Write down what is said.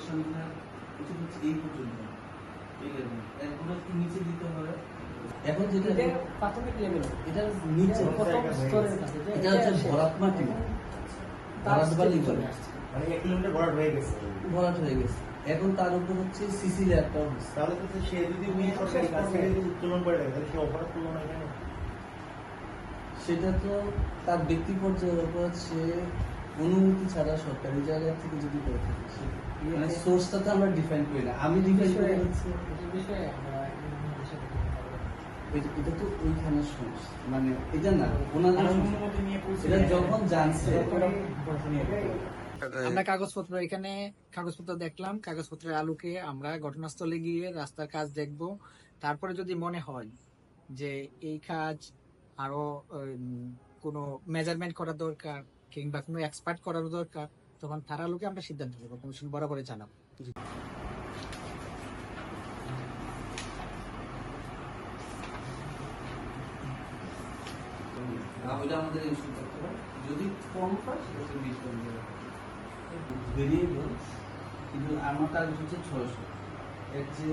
ফাউন্ডেশনটা এটা হচ্ছে এই পর্যন্ত। এই level। এরপরে কি নিচে দিতে হবে? এখন যেটা প্রাথমিক লেভেল এটা নিচে। প্রথম স্তরের কাছে এটা হচ্ছে ভরাট মাটি ভরাট বালি বলে মানে এক কিলোমিটার ভরাট হয়ে গেছে। ভরাট হয়ে গেছে। এখন তার উপর হচ্ছে সিসি হচ্ছে তাহলে তো সে যদি মেয়ে সরকারি কাজ থেকে যদি উত্তোলন করে তাহলে সে অপরাধ করল না কেন? সেটা তো তার ব্যক্তি পর্যায়ের উপর সে অনুমতি ছাড়া সরকারি জায়গা থেকে যদি করে থাকে মানে সোর্সটা তো আমরা ডিফাইন করি না। আমি করি বলব। এটা- তো ওইখানে সোর্স মানে এটা না ওনাদের অনুমতি নিয়ে পৌঁছে এটা যখন জানছে আমরা কাগজপত্র এখানে কাগজপত্র দেখলাম কাগজপত্রের আলোকে আমরা ঘটনাস্থলে গিয়ে রাস্তার কাজ দেখব। তারপরে যদি মনে হয় যে এই কাজ আরও কোনো মেজারমেন্ট করা দরকার কিংবা কোনো এক্সপার্ট করার দরকার তখন তার আলোকে আমরা সিদ্ধান্ত নেব কমিশন বরাবরে জানাব আমাদের ইনস্যু করতে হবে যদি কম পায় সেটাকে বিশ কম দেবে ভেরিয়েবল কিন্তু আমার টার্গেট হচ্ছে ছয়শো। এর যে